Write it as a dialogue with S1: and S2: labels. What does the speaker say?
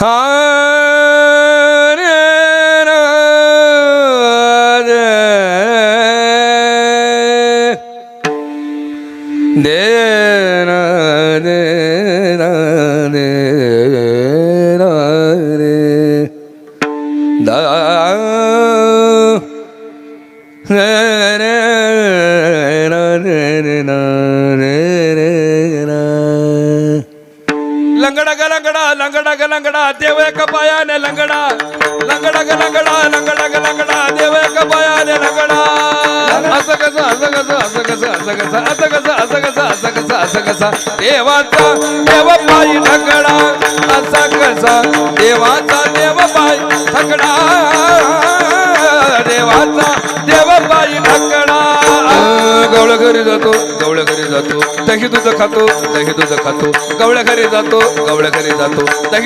S1: na na na na लंगडा ग लंगडा लंगडा ग लंगडा देव एका पायाने लंगडा. लंगडा ग लंगडा लंगडा ग लंगडा देव एका पायाने लंगडा. असं कसं असं कसं असं कसं असं कसं असं कसं असं कसं असं कसं असं कसं. देवाचा देव पायी लंगडा असा कसा. देवाचा देव पायी लंगडा देवाचा देव पायी लंगडा घरी जातो गवळ्या घरी जातो. दही दूध खातो दही दूध खातो. गवळ्या घरी जातो गवळ्या घरी जातो. दही